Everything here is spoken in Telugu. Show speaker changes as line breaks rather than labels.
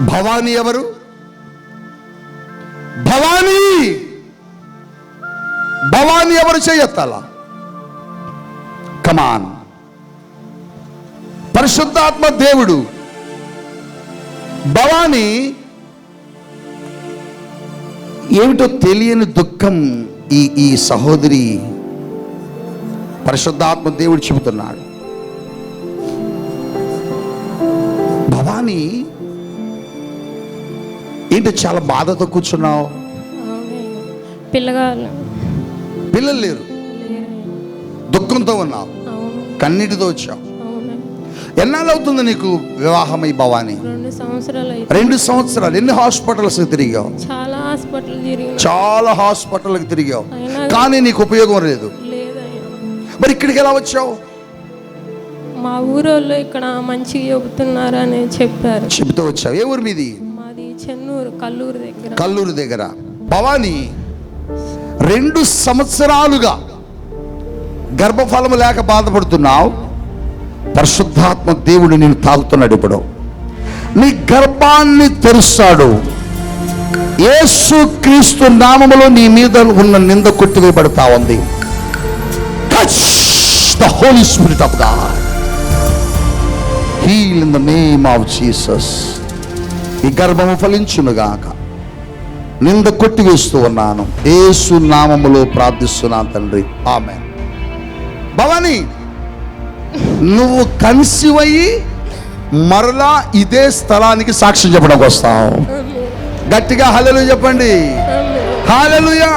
భవానీ ఎవరు? భవానీ! భవానీ ఎవరు చేయెత్తాల? కమాన్ పరిశుద్ధాత్మ దేవుడు భవానీ ఏమిటో తెలియని దుఃఖం ఈ ఈ సహోదరి పరిశుద్ధాత్మ దేవుడు చెబుతున్నాడు. భవానీ ఏంటి చాలా బాధతో కూర్చున్నావు.
పిల్లగాళ్ళు.
పిల్లలు లేరు. దుఃఖంతో ఉన్నావు. కన్నీటితో వచ్చావు. ఎన్నాళ్ళు అవుతుంది నీకు వివాహమై భవానీ?
రెండు సంవత్సరాలు అయితే
రెండు సంవత్సరాలు. ఎన్ని హాస్పిటల్స్ తిరిగావు?
చాలా హాస్పిటల్
చాలా హాస్పిటల్కి తిరిగావు. కానీ నీకు ఉపయోగం లేదు. మరి ఇక్కడికి ఎలా వచ్చావు?
మా ఊరోళ్ళు ఇక్కడ మంచిగా చెబుతున్నారని చెప్పారు.
చెబుతూ వచ్చావు. ఏ ఊరు
మాది? చెన్నూరు కల్లూరు దగ్గర.
కల్లూరు దగ్గర. భవానీ రెండు సంవత్సరాలుగా గర్భఫలము లేక బాధపడుతున్నావు. పరిశుద్ధాత్మ దేవుడు నేను తాగుతున్నాడు ఇప్పుడు. నీ గర్భాన్ని తెరుస్తాడు. యేసు క్రీస్తు నామములో నీ మీద ఉన్న నింద కొట్టివేయబడతా ఉంది touch the holy spirit of God heal in the name of Jesus ఈ గర్భము ఫలించునుగాక. నింద కొట్టివేస్తూ ఉన్నాను. యేసు నామములో ప్రార్థిస్తున్నాను తండ్రి. ఆమె భవాని నువ్వు కన్సివయ్యి మరలా ఇదే స్థలానికి సాక్ష్యం చెప్పడానికి వస్తావు. గట్టిగా హల్లెలూయా చెప్పండి. హాలెలుయా